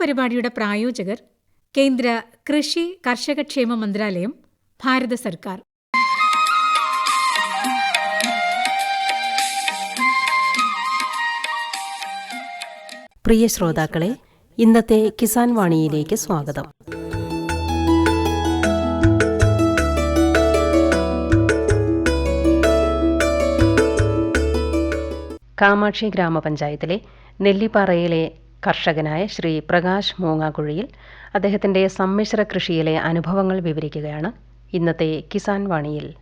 പരിപാടിയുടെ പ്രായോജകർ കേന്ദ്ര കൃഷി കർഷകക്ഷേമ മന്ത്രാലയം ഭാരത സർക്കാർ. പ്രിയ ശ്രോതാക്കളെ ഇന്നത്തെ കിസാൻ വാണിയിലേക്ക് സ്വാഗതം. കാമാക്ഷി ഗ്രാമപഞ്ചായത്തിലെ നെല്ലിപ്പാറയിലെ കർഷകനായ ശ്രീ പ്രകാശ് മൂങ്ങാക്കുഴിയിൽ അദ്ദേഹത്തിന്റെ സമ്മിശ്ര കൃഷിയിലെ അനുഭവങ്ങൾ വിവരിക്കുകയാണ് ഇന്നത്തെ കിസാൻ വാണിയിൽ.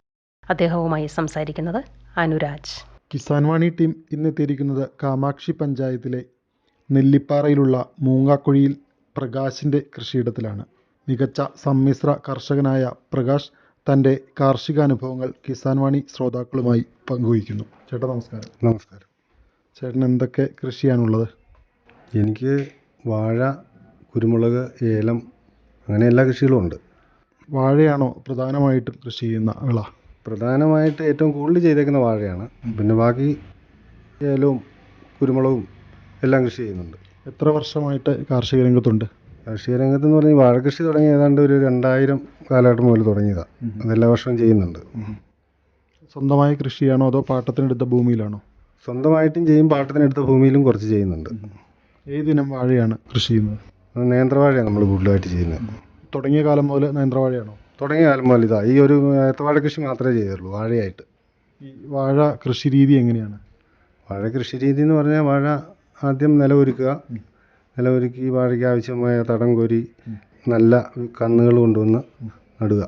അദ്ദേഹവുമായി സംസാരിക്കുന്നത് അനുരാജ്. കിസാൻ വാണി ടീം ഇന്നെത്തിയിരിക്കുന്നത് കാമാക്ഷി പഞ്ചായത്തിലെ നെല്ലിപ്പാറയിലുള്ള മൂങ്ങാക്കുഴിയിൽ പ്രകാശിന്റെ കൃഷിയിടത്തിലാണ്. മികച്ച സമ്മിശ്ര കർഷകനായ പ്രകാശ് തന്റെ കാർഷിക അനുഭവങ്ങൾ കിസാൻ വാണി ശ്രോതാക്കളുമായി പങ്കുവയ്ക്കുന്നു. ചേട്ടാ നമസ്കാരം. നമസ്കാരം. ചേട്ടൻ എന്തൊക്കെ കൃഷിയാണുള്ളത്? എനിക്ക് വാഴ കുരുമുളക് ഏലം അങ്ങനെ എല്ലാ കൃഷികളും ഉണ്ട്. വാഴയാണോ പ്രധാനമായിട്ടും കൃഷി ചെയ്യുന്ന വിള? പ്രധാനമായിട്ട് ഏറ്റവും കൂടുതൽ ചെയ്തേക്കുന്ന വാഴയാണ്. പിന്നെ ബാക്കി ഏലവും കുരുമുളകും എല്ലാം കൃഷി ചെയ്യുന്നുണ്ട്. എത്ര വർഷമായിട്ട് കാർഷിക രംഗത്തുണ്ട്? കാർഷിക രംഗത്ത് എന്ന് പറഞ്ഞാൽ വാഴ കൃഷി തുടങ്ങി ഏതാണ്ട് ഒരു രണ്ടായിരം കാലഘട്ടം മുതൽ തുടങ്ങിയതാണ് അതെല്ലാ വർഷവും ചെയ്യുന്നുണ്ട്. സ്വന്തമായ കൃഷിയാണോ അതോ പാട്ടത്തിനെടുത്ത ഭൂമിയിലാണോ? സ്വന്തമായിട്ടും ചെയ്യും പാട്ടത്തിനെടുത്ത ഭൂമിയിലും കുറച്ച് ചെയ്യുന്നുണ്ട്. ഏതിനം വാഴയാണ് കൃഷി ചെയ്യുന്നത്? അത് നേന്ത്രവാഴയാണ് നമ്മൾ കൂടുതലായിട്ട് ചെയ്യുന്നത്. തുടങ്ങിയ കാലം മുതൽ നേന്ത്രവാഴയാണോ? തുടങ്ങിയ കാലം മുതൽ ഇതാ ഈ ഒരു ഏത്തവാഴ കൃഷി മാത്രമേ ചെയ്തുള്ളൂ വാഴയായിട്ട്. ഈ വാഴ കൃഷി രീതി എങ്ങനെയാണ്? വാഴ കൃഷി രീതി എന്ന് പറഞ്ഞാൽ വാഴ ആദ്യം നിലമൊരുക്കുക. നിലമൊരുക്കി വാഴയ്ക്ക് ആവശ്യമായ തടം കോരി നല്ല കന്നുകൾ കൊണ്ടുവന്ന് നടുക.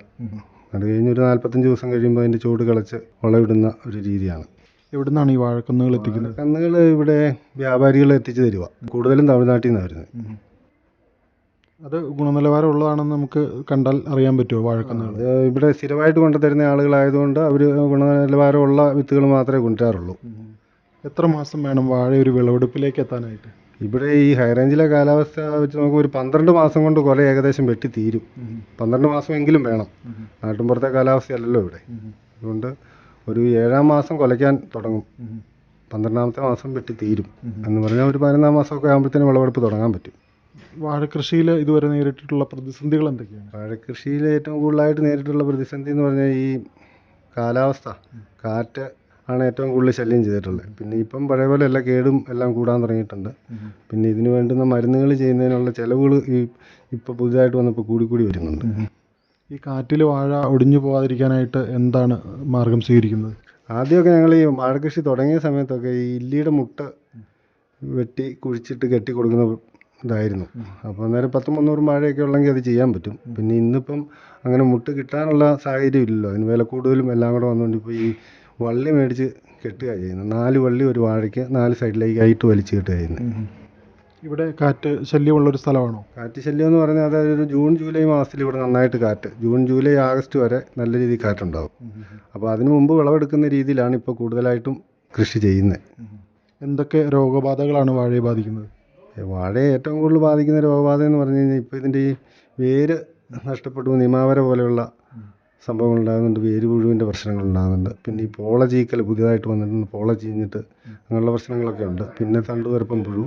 നടുകഴിഞ്ഞ് ഒരു നാൽപ്പത്തഞ്ച് ദിവസം കഴിയുമ്പോൾ അതിന്റെ ചൂട് കളച്ച് വളമിടുന്ന ഒരു രീതിയാണ്. എവിടുന്നാണ് ഈ വാഴക്കന്നുകൾ എത്തിക്കുന്നത്? കന്നുകൾ ഇവിടെ വ്യാപാരികൾ എത്തിച്ചു തരിക. കൂടുതലും തമിഴ്നാട്ടിൽ നിന്നാണ് വരുന്നത് അത് ഗുണനിലവാരം ഉള്ളതാണെന്ന് നമുക്ക് കണ്ടാൽ അറിയാൻ പറ്റുമോ വാഴക്കന്നുകൾ? ഇവിടെ സ്ഥിരമായിട്ട് കൊണ്ടുതരുന്ന ആളുകളായതുകൊണ്ട് അവർ ഗുണനിലവാരമുള്ള വിത്തുകൾ മാത്രമേ കൊണ്ടുവരാറുള്ളൂ. എത്ര മാസം വേണം വാഴ ഒരു വിളവെടുപ്പിലേക്ക് എത്താനായിട്ട്? ഇവിടെ ഈ ഹൈറേഞ്ചിലെ കാലാവസ്ഥ വെച്ച് നമുക്ക് ഒരു പന്ത്രണ്ട് മാസം കൊണ്ട് കുല ഏകദേശം വെട്ടി തീരും പന്ത്രണ്ട് മാസമെങ്കിലും വേണം. നാട്ടിൻപുറത്തെ കാലാവസ്ഥയല്ലല്ലോ ഇവിടെ. അതുകൊണ്ട് ഒരു ഏഴാം മാസം കൊലയ്ക്കാൻ തുടങ്ങും. പന്ത്രണ്ടാമത്തെ മാസം വെട്ടി തീരും. എന്ന് പറഞ്ഞാൽ ഒരു പതിനൊന്നാം മാസമൊക്കെ ആകുമ്പോഴത്തേനും വിളവെടുപ്പ് തുടങ്ങാൻ പറ്റും. വാഴക്കൃഷിയിൽ ഇതുവരെ നേരിട്ടിട്ടുള്ള പ്രതിസന്ധികൾ എന്തൊക്കെയാണ്? വാഴക്കൃഷിയിൽ ഏറ്റവും കൂടുതലായിട്ട് നേരിട്ടുള്ള പ്രതിസന്ധി എന്ന് പറഞ്ഞാൽ ഈ കാലാവസ്ഥ. കാറ്റ് ആണ് ഏറ്റവും കൂടുതൽ ശല്യം ചെയ്തിട്ടുള്ളത്. പിന്നെ ഇപ്പം പഴയ പോലെ എല്ലാ കേടും എല്ലാം കൂടാൻ തുടങ്ങിയിട്ടുണ്ട്. പിന്നെ ഇതിന് വേണ്ടുന്ന മരുന്നുകൾ ചെയ്യുന്നതിനുള്ള ചിലവുകൾ ഈ ഇപ്പോൾ പുതുതായിട്ട് വന്നപ്പോൾ കൂടി കൂടി വരുന്നുണ്ട്. ഈ കാറ്റിൽ വാഴ ഒടിഞ്ഞു പോകാതിരിക്കാനായിട്ട് എന്താണ് മാർഗം സ്വീകരിക്കുന്നത്? ആദ്യമൊക്കെ ഞങ്ങൾ ഈ വാഴക്കൃഷി തുടങ്ങിയ സമയത്തൊക്കെ ഈ ഇല്ലിയുടെ മുട്ട വെട്ടി കുഴിച്ചിട്ട് കെട്ടി കൊടുക്കുന്ന ഇതായിരുന്നു. അപ്പോൾ അന്നേരം പത്തും മുന്നൂറും വാഴയൊക്കെ ഉള്ളെങ്കിൽ അത് ചെയ്യാൻ പറ്റും. പിന്നെ ഇന്നിപ്പം അങ്ങനെ മുട്ട് കിട്ടാനുള്ള സാഹചര്യം ഇല്ലല്ലോ. അതിന് വില കൂടുതലും എല്ലാം കൂടെ വന്നുകൊണ്ട് ഇപ്പോൾ ഈ വള്ളി മേടിച്ച് കെട്ടുക ചെയ്യുന്നത് നാല് വള്ളി ഒരു വാഴയ്ക്ക് നാല് സൈഡിലേക്ക് ആയിട്ട് വലിച്ച് കെട്ടുക ചെയ്യുന്നത് ഇവിടെ കാറ്റ് ശല്യമുള്ള ഒരു സ്ഥലമാണോ? കാറ്റ് ശല്യം എന്ന് പറഞ്ഞാൽ അതായത് ഒരു ജൂൺ ജൂലൈ മാസത്തിൽ ഇവിടെ നന്നായിട്ട് കാറ്റ്. ജൂൺ ജൂലൈ ആഗസ്റ്റ് വരെ നല്ല രീതിയിൽ കാറ്റുണ്ടാവും. അപ്പോൾ അതിന് മുമ്പ് വിളവെടുക്കുന്ന രീതിയിലാണ് ഇപ്പോൾ കൂടുതലായിട്ടും കൃഷി ചെയ്യുന്നത്. എന്തൊക്കെ രോഗബാധകളാണ് വാഴയെ ബാധിക്കുന്നത്? വാഴയെ ഏറ്റവും കൂടുതൽ ബാധിക്കുന്ന രോഗബാധ എന്ന് പറഞ്ഞു കഴിഞ്ഞാൽ ഇപ്പോൾ ഇതിന്റെ ഈ വേര് നഷ്ടപ്പെട്ടു നിമാവര പോലെയുള്ള സംഭവങ്ങൾ ഉണ്ടാകുന്നുണ്ട് വേര് പുഴുവിന്റെ പ്രശ്നങ്ങൾ ഉണ്ടാകുന്നുണ്ട് പിന്നെ ഈ പോള ചീക്കൽ പുതിയതായിട്ട് വന്നിട്ടുണ്ട് പോള ചീഞ്ഞിട്ട് അങ്ങനെയുള്ള പ്രശ്നങ്ങളൊക്കെ ഉണ്ട്. പിന്നെ തണ്ടുകറുപ്പം പുഴു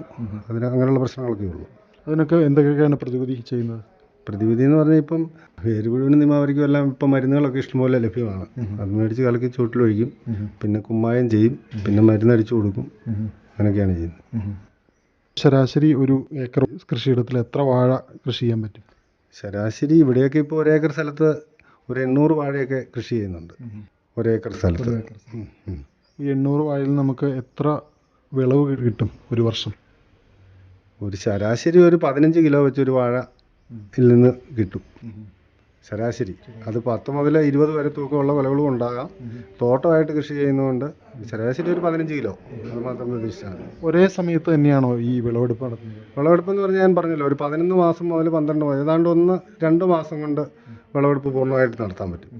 അതിന് അങ്ങനെയുള്ള പ്രശ്നങ്ങളൊക്കെ ഉള്ളൂ. അതിനൊക്കെ എന്തൊക്കെയാണ് പ്രതിവിധി ചെയ്യുന്നത്? പ്രതിവിധി എന്ന് പറഞ്ഞാൽ ഇപ്പം വേര് പുഴുവിനും നിമാവരിക്കും എല്ലാം ഇപ്പം മരുന്നുകളൊക്കെ ഇഷ്ടംപോലെ ലഭ്യമാണ്. അത് മേടിച്ച് കലക്കി ചൂട്ടിലൊഴിക്കും പിന്നെ കുമ്മായം ചെയ്യും പിന്നെ മരുന്നടിച്ചു കൊടുക്കും. അങ്ങനെയൊക്കെയാണ് ചെയ്യുന്നത്. ശരാശരി ഒരു ഏക്കർ കൃഷിയിടത്തിൽ എത്ര വാഴ കൃഷി ചെയ്യാൻ പറ്റും? ശരാശരി ഇവിടെയൊക്കെ ഇപ്പോൾ ഒരേക്കർ സ്ഥലത്ത് ഒരു എണ്ണൂറ് വാഴയൊക്കെ കൃഷി ചെയ്യുന്നുണ്ട്. ഒരേക്കർ സ്ഥലത്ത്. ഉം, ഉം. ഈ എണ്ണൂറ് വാഴയിൽ നമുക്ക് എത്ര വിളവ് കിട്ടും ഒരു വർഷം? ഒരു ശരാശരി ഒരു പതിനഞ്ച് കിലോ വെച്ചൊരു വാഴ ഇതിൽ നിന്ന് കിട്ടും. ശരാശരി. അത് പത്ത് മുതൽ ഇരുപത് വരെ തൂക്കമുള്ള വിളകളും ഉണ്ടാകാം. തോട്ടമായിട്ട് കൃഷി ചെയ്യുന്നതുകൊണ്ട് ശരാശരി ഒരു പതിനഞ്ച് കിലോ. അത് മാത്രം പ്രതീക്ഷിച്ചാൽ മതി. ഒരേ സമയത്ത് തന്നെയാണോ ഈ വിളവെടുപ്പ് നടത്തുന്നത് വിളവെടുപ്പ് എന്ന് പറഞ്ഞാൽ ഞാൻ പറഞ്ഞല്ലോ ഒരു പതിനൊന്ന് മാസം മുതൽ പന്ത്രണ്ട് മാസം ഏതാണ്ട് ഒന്ന് രണ്ട് മാസം കൊണ്ട് വിളവെടുപ്പ് പൂർണമായിട്ട് നടത്താൻ പറ്റും.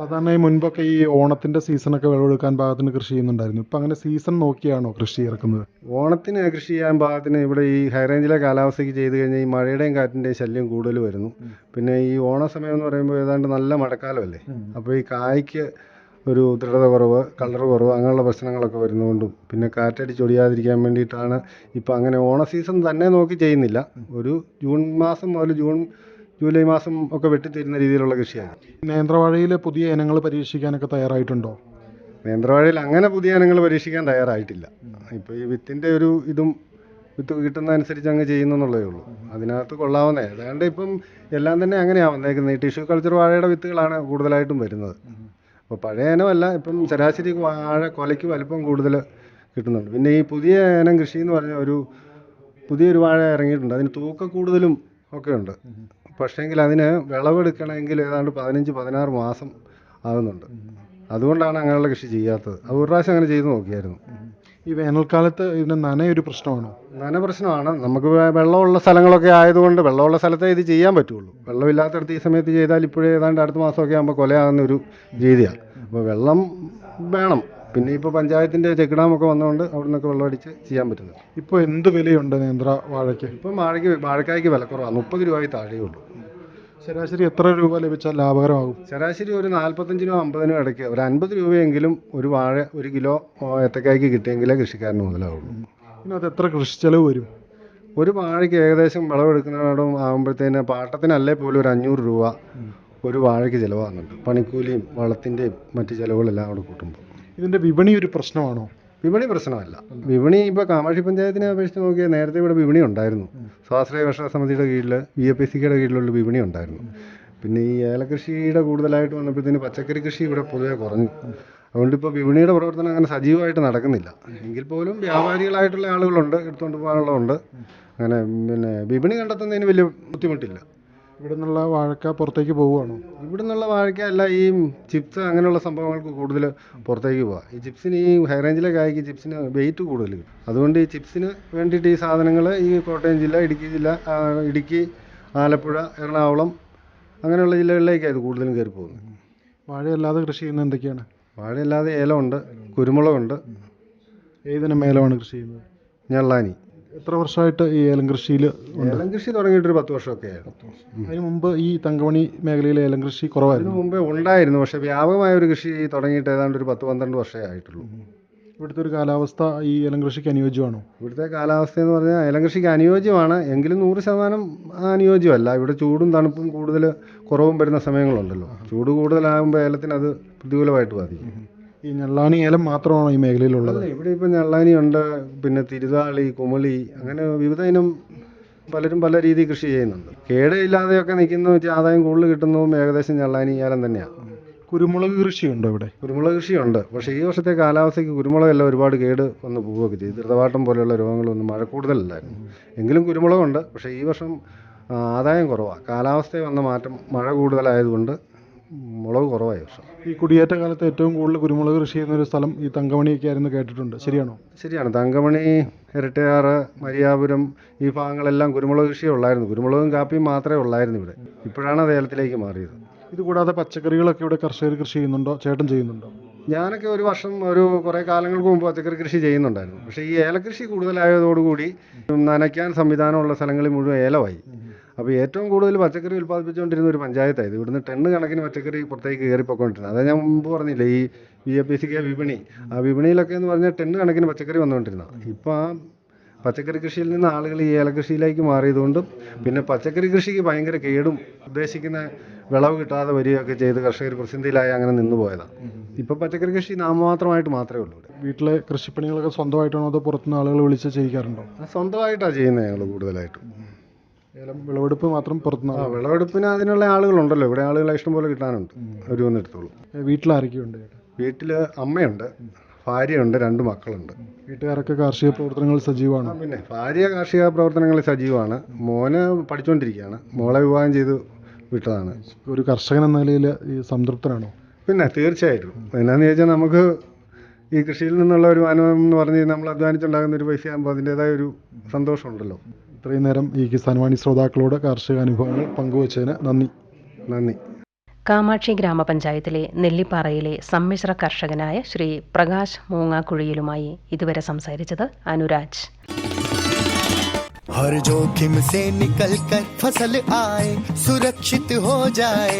സാധാരണ ഈ മുൻപൊക്കെ ഈ ഓണത്തിന്റെ സീസണൊക്കെ വിളവെടുക്കാൻ ഭാഗത്തിന് കൃഷി ചെയ്യുന്നുണ്ടായിരുന്നു. ഇപ്പം അങ്ങനെ സീസൺ നോക്കിയാണോ കൃഷി ഇറക്കുന്നത്? ഓണത്തിന് കൃഷി ചെയ്യാൻ ഭാഗത്തിന് ഇവിടെ ഈ ഹൈറേഞ്ചിലെ കാലാവസ്ഥയ്ക്ക് ചെയ്ത് കഴിഞ്ഞാൽ ഈ മഴയുടെയും കാറ്റിന്റെയും ശല്യം കൂടുതൽ വരുന്നു. പിന്നെ ഈ ഓണ സമയം എന്ന് പറയുമ്പോൾ ഏതാണ്ട് നല്ല മഴക്കാലമല്ലേ? അപ്പോൾ ഈ കായ്ക്ക് ഒരു ദൃഢത കുറവ് കളർ കുറവ് അങ്ങനെയുള്ള പ്രശ്നങ്ങളൊക്കെ വരുന്നതുകൊണ്ടും പിന്നെ കാറ്റടിച്ച് ഒടിയാതിരിക്കാൻ വേണ്ടിയിട്ടാണ് ഇപ്പം അങ്ങനെ ഓണ സീസൺ തന്നെ നോക്കി ചെയ്യുന്നില്ല. ഒരു ജൂൺ മാസം മുതൽ ജൂൺ ജൂലൈ മാസം ഒക്കെ വെട്ടിത്തരുന്ന രീതിയിലുള്ള കൃഷിയാണ്. നേന്ത്രവാഴയിലെ പുതിയ ഇനങ്ങൾ പരീക്ഷിക്കാനൊക്കെ തയ്യാറായിട്ടുണ്ടോ? നേന്ത്രവാഴയിൽ അങ്ങനെ പുതിയ ഇനങ്ങൾ പരീക്ഷിക്കാൻ തയ്യാറായിട്ടില്ല. ഇപ്പോൾ ഈ വിത്തിന്റെ ഒരു ഇതും വിത്ത് കിട്ടുന്നതനുസരിച്ച് അങ്ങ് ചെയ്യുന്നെന്നുള്ളതേ ഉള്ളൂ. അതിനകത്ത് കൊള്ളാവുന്ന. അതുകൊണ്ട് ഇപ്പം എല്ലാം തന്നെ അങ്ങനെയാണ് വന്നേക്കുന്നത് ഈ ടിഷ്യൂ കൾച്ചർ വാഴയുടെ വിത്തുകളാണ് കൂടുതലായിട്ടും വരുന്നത്. അപ്പോൾ പഴയ ഇനമല്ല ഇപ്പം ശരാശരി വാഴ കൊലയ്ക്ക് വലിപ്പം കൂടുതൽ കിട്ടുന്നുണ്ട്. പിന്നെ ഈ പുതിയ ഇനം കൃഷി എന്ന് പറഞ്ഞ ഒരു പുതിയൊരു വാഴ ഇറങ്ങിയിട്ടുണ്ട്. അതിന് തൂക്കം കൂടുതലും ഒക്കെ ഉണ്ട്. പക്ഷേങ്കിൽ അതിന് വിളവെടുക്കണമെങ്കിൽ ഏതാണ്ട് പതിനഞ്ച് പതിനാറ് മാസം ആകുന്നുണ്ട്. അതുകൊണ്ടാണ് അങ്ങനെയുള്ള കൃഷി ചെയ്യാത്തത്. അത് ഒരു പ്രാവശ്യം അങ്ങനെ ചെയ്ത് നോക്കിയായിരുന്നു. ഈ വേനൽക്കാലത്ത് ഇതിന് നനയൊരു പ്രശ്നമാണോ? നന പ്രശ്നമാണ്. നമുക്ക് വെള്ളമുള്ള സ്ഥലങ്ങളൊക്കെ ആയതുകൊണ്ട് വെള്ളമുള്ള സ്ഥലത്തെ ഇത് ചെയ്യാൻ പറ്റുള്ളൂ. വെള്ളമില്ലാത്തടത്ത് ഈ സമയത്ത് ചെയ്താൽ ഇപ്പോഴേ ഏതാണ്ട് അടുത്ത മാസമൊക്കെ ആകുമ്പോൾ കൊലയാകുന്ന ഒരു രീതിയാണ്. അപ്പോൾ വെള്ളം വേണം. പിന്നെ ഇപ്പോൾ പഞ്ചായത്തിന്റെ ചെക്ക് ഡാമൊക്കെ വന്നതുകൊണ്ട് അവിടെ നിന്നൊക്കെ വെള്ളമടിച്ച് ചെയ്യാൻ പറ്റുന്നത്. ഇപ്പോൾ എന്ത് വിലയുണ്ട് നേന്ത്ര വാഴയ്ക്ക്? ഇപ്പം വാഴയ്ക്ക് വാഴക്കായ്ക്ക് വില കുറവാണ് മുപ്പത് രൂപയിൽ താഴെയേ ഉള്ളൂ. ശരാശരി എത്ര രൂപ ലഭിച്ചാൽ ലാഭകരമാകും? ശരാശരി ഒരു നാൽപ്പത്തഞ്ചിനോ അമ്പതിനോ ഇടയ്ക്ക്. ഒരു അൻപത് രൂപയെങ്കിലും ഒരു വാഴ ഒരു കിലോ ഏത്തക്കായ്ക്ക് കിട്ടിയെങ്കിലേ കൃഷിക്കാരന് മുതലാവുള്ളൂ. പിന്നെ അത് എത്ര കൃഷി ചെലവ് വരും? ഒരു വാഴയ്ക്ക് ഏകദേശം വിളവെടുക്കുന്നതോടും ആകുമ്പോഴത്തേന് പാട്ടത്തിനല്ലേ പോലും ഒരു അഞ്ഞൂറ് രൂപ ഒരു വാഴയ്ക്ക് ചിലവാകുന്നുണ്ട്. പണിക്കൂലിയും വളത്തിന്റെയും മറ്റു ചിലവുകളെല്ലാം അവിടെ കൂട്ടുമ്പോൾ. ഇതിന്റെ വിപണി ഒരു പ്രശ്നമാണോ? വിപണി പ്രശ്നമല്ല. വിപണി ഇപ്പോൾ കാമാക്ഷി പഞ്ചായത്തിനെ അപേക്ഷിച്ച് നോക്കിയാൽ നേരത്തെ ഇവിടെ വിപണി ഉണ്ടായിരുന്നു. സ്വാശ്രയ കർഷക സമിതിയുടെ കീഴിൽ വി എ പി സിക്കയുടെ കീഴിലുള്ള വിപണി ഉണ്ടായിരുന്നു. പിന്നെ ഈ ഏലകൃഷിയുടെ കൂടുതലായിട്ട് വന്നപ്പോഴത്തേന് പച്ചക്കറി കൃഷി ഇവിടെ പൊതുവെ കുറഞ്ഞു. അതുകൊണ്ട് ഇപ്പോൾ വിപണിയുടെ പ്രവർത്തനം അങ്ങനെ സജീവമായിട്ട് നടക്കുന്നില്ല. എങ്കിൽ പോലും വ്യാപാരികളായിട്ടുള്ള ആളുകളുണ്ട് എടുത്തുകൊണ്ട് പോകാനുള്ളതുണ്ട് അങ്ങനെ പിന്നെ വിപണി കണ്ടെത്തുന്നതിന് വലിയ ബുദ്ധിമുട്ടില്ല. ഇവിടെ നിന്നുള്ള വാഴക്ക പുറത്തേക്ക് പോവുകയാണോ? ഇവിടെ നിന്നുള്ള വാഴക്ക അല്ല ഈ ചിപ്സ് അങ്ങനെയുള്ള സംഭവങ്ങൾക്ക് കൂടുതൽ പുറത്തേക്ക് പോവാം. ഈ ചിപ്സിന് ഈ ഹൈറേഞ്ചിലെ കായ്ക്ക് ചിപ്സിന് വെയിറ്റ് കൂടുതൽ അതുകൊണ്ട് ഈ ചിപ്സിന് വേണ്ടിയിട്ട് ഈ സാധനങ്ങൾ ഈ കോട്ടയം ജില്ല ഇടുക്കി ജില്ല ഇടുക്കി ആലപ്പുഴ എറണാകുളം അങ്ങനെയുള്ള ജില്ലകളിലേക്കാണ് ഇത് കൂടുതലും കയറി പോകുന്നത്. വാഴയല്ലാതെ കൃഷി ചെയ്യുന്നത് എന്തൊക്കെയാണ്? വാഴയല്ലാതെ ഏലമുണ്ട് കുരുമുളകുണ്ട്. ഏതിനും ഏലമാണ് കൃഷി ചെയ്യുന്നത്? ഞെള്ളാനി. എത്ര വർഷമായിട്ട് ഈ ഏലം കൃഷിയിൽ ഏലം കൃഷി തുടങ്ങിയിട്ടൊരു പത്ത് വർഷമൊക്കെ ആയിരുന്നു അതിന് മുമ്പ് ഈ തങ്കമണി മേഖലയിൽ ഏലം കൃഷി കുറവായിരുന്നു. മുമ്പേ ഉണ്ടായിരുന്നു പക്ഷേ വ്യാപകമായ ഒരു കൃഷി തുടങ്ങിയിട്ട് ഏതാണ്ട് ഒരു പത്ത് പന്ത്രണ്ട് വർഷമേ ആയിട്ടുള്ളൂ. ഇവിടുത്തെ ഒരു കാലാവസ്ഥ ഈ ഏലം കൃഷിക്ക് അനുയോജ്യമാണോ? ഇവിടുത്തെ കാലാവസ്ഥ എന്ന് പറഞ്ഞാൽ ഏലം കൃഷിക്ക് അനുയോജ്യമാണ്. എങ്കിലും നൂറ് ശതമാനം അനുയോജ്യമല്ല. ഇവിടെ ചൂടും തണുപ്പും കൂടുതൽ കുറവും വരുന്ന സമയങ്ങളുണ്ടല്ലോ. ചൂട് കൂടുതലാകുമ്പോൾ ഏലത്തിന് അത് പ്രതികൂലമായിട്ട് ബാധിക്കും. ഈ ഞെള്ളാണി ഏലം മാത്രമാണോ ഈ മേഖലയിലുള്ളത്? ഇവിടെ ഇപ്പം ഞെള്ളാനിയുണ്ട് പിന്നെ തിരുതാളി കുമളി അങ്ങനെ വിവിധ ഇനം പലരും പല രീതിയിൽ കൃഷി ചെയ്യുന്നുണ്ട്. കേടയില്ലാതെയൊക്കെ നിൽക്കുന്ന വെച്ചാൽ ആദായം കൂടുതൽ കിട്ടുന്നതും ഏകദേശം ഞെള്ളാനി ഏലം തന്നെയാണ്. കുരുമുളക് കൃഷിയുണ്ടോ ഇവിടെ? കുരുമുളക് കൃഷിയുണ്ട് പക്ഷേ ഈ വർഷത്തെ കാലാവസ്ഥയ്ക്ക് കുരുമുളകെല്ലാം ഒരുപാട് കേട് വന്ന് പോവുകയൊക്കെ ചെയ്തു. ധൃതവാട്ടം പോലെയുള്ള രോഗങ്ങളൊന്നും മഴ കൂടുതലല്ലായിരുന്നു. എങ്കിലും കുരുമുളകുണ്ട് പക്ഷേ ഈ വർഷം ആദായം കുറവാണ് കാലാവസ്ഥയിൽ വന്ന മാറ്റം മഴ കൂടുതലായതുകൊണ്ട് മുളക് കുറവായി വർഷം. ഈ കുടിയേറ്റ കാലത്ത് ഏറ്റവും കൂടുതൽ കുരുമുളക് കൃഷി ചെയ്യുന്ന ഒരു സ്ഥലം ഈ തങ്കമണിയൊക്കെ ആയിരുന്നു കേട്ടിട്ടുണ്ട്. ശരിയാണോ? ശരിയാണ്. തങ്കമണി ഇരട്ടയാറ് മരിയാപുരം ഈ ഭാഗങ്ങളെല്ലാം കുരുമുളക് കൃഷിയേ ഉള്ളായിരുന്നു. കുരുമുളകും കാപ്പിയും മാത്രമേ ഉള്ളായിരുന്നു ഇവിടെ. ഇപ്പോഴാണ് അത് ഏലത്തിലേക്ക് മാറിയത്. ഇത് കൂടാതെ പച്ചക്കറികളൊക്കെ ഇവിടെ കർഷകർ കൃഷി ചെയ്യുന്നുണ്ടോ? ചേട്ടൻ ചെയ്യുന്നുണ്ടോ? ഞാനൊക്കെ ഒരു വർഷം ഒരു കുറേ കാലങ്ങൾക്ക് മുമ്പ് പച്ചക്കറി കൃഷി ചെയ്യുന്നുണ്ടായിരുന്നു. പക്ഷേ ഈ ഏലകൃഷി കൂടുതലായതോടുകൂടി നനയ്ക്കാൻ സംവിധാനമുള്ള സ്ഥലങ്ങളിൽ മുഴുവൻ ഏലമായി. അപ്പോൾ ഏറ്റവും കൂടുതൽ പച്ചക്കറി ഉൽപ്പാദിപ്പിച്ചുകൊണ്ടിരുന്ന ഒരു പഞ്ചായത്തായത് ഇവിടുന്ന് ടണ്ണ് കണക്കിന് പച്ചക്കറി പുറത്തേക്ക് കയറിപ്പോയിക്കൊണ്ടിരുന്നത്. അതാ ഞാൻ മുമ്പ് പറഞ്ഞില്ലേ ഈ വി എ പി സിക്ക് വിപണി. ആ വിപണിയിലൊക്കെ എന്ന് പറഞ്ഞാൽ ടണ്ണ് കണക്കിന് പച്ചക്കറി വന്നുകൊണ്ടിരുന്നത്. ഇപ്പോൾ ആ പച്ചക്കറി കൃഷിയിൽ നിന്ന് ആളുകൾ ഈ ഏലകൃഷിയിലേക്ക് മാറിയതുകൊണ്ടും പിന്നെ പച്ചക്കറി കൃഷിക്ക് ഭയങ്കര കേടും ഉദ്ദേശിക്കുന്ന വിളവ് കിട്ടാതെ വരികയൊക്കെ ചെയ്ത് കർഷകർ പ്രതിസന്ധിയിലായി അങ്ങനെ നിന്ന് പോയതാണ് ഇപ്പം പച്ചക്കറി കൃഷി നാമമാത്രമായിട്ട് മാത്രമേ ഉള്ളൂ വീട്ടിലെ കൃഷിപ്പണികളൊക്കെ സ്വന്തമായിട്ടാണോ അതോ പുറത്തുനിന്ന് ആളുകൾ വിളിച്ച് ചെയ്യിക്കാറുണ്ടോ? സ്വന്തമായിട്ടാണ് ചെയ്യുന്നത് ഞങ്ങൾ കൂടുതലായിട്ടും. ഏലം വിളവെടുപ്പ് മാത്രം പുറത്തുനിന്ന് ആ വിളവെടുപ്പിന് അതിനുള്ള ആളുകളുണ്ടല്ലോ. ഇവിടെ ആളുകളെ ഇഷ്ടംപോലെ കിട്ടാനുണ്ട്. അവർ വന്നെടുത്തോളൂ. വീട്ടിലാരൊക്കെയുണ്ട് ചേട്ടാ വീട്ടിൽ അമ്മയുണ്ട് ഭാര്യയുണ്ട് രണ്ട് മക്കളുണ്ട്. വീട്ടുകാരൊക്കെ കാർഷിക പ്രവർത്തനങ്ങൾ സജീവമാണ്. പിന്നെ ഭാര്യ കാർഷിക പ്രവർത്തനങ്ങളിൽ സജീവമാണ്. മോന് പഠിച്ചുകൊണ്ടിരിക്കുകയാണ് മോളെ വിവാഹം ചെയ്ത് വിട്ടതാണ്. ഒരു കർഷകൻ എന്ന നിലയിൽ ഈ സംതൃപ്തനാണോ? പിന്നെ തീർച്ചയായിട്ടും. എന്നാന്ന് ചോദിച്ചാൽ നമുക്ക് ഈ കൃഷിയിൽ നിന്നുള്ള ഒരു അനുഭവം എന്ന് പറഞ്ഞ് നമ്മൾ അധ്വാനിച്ചുണ്ടാകുന്ന ഒരു പൈസ ആകുമ്പോൾ അതിന്റെതായ ഒരു സന്തോഷമുണ്ടല്ലോ. ഇത്രയും നേരം ഈ കിസാൻ വാണി ശ്രോതാക്കളോട് കാർഷിക അനുഭവങ്ങൾ പങ്കുവച്ചതിന് നന്ദി നന്ദി കാമാക്ഷി ഗ്രാമപഞ്ചായത്തിലെ നെല്ലിപ്പാറയിലെ സമ്മിശ്ര കർഷകനായ ശ്രീ പ്രകാശ് മൂങ്ങാക്കുഴിയിലുമായി ഇതുവരെ സംസാരിച്ചത് അനുരാജ് हर जोखिम से निकल कर फसल आए सुरक्षित हो जाए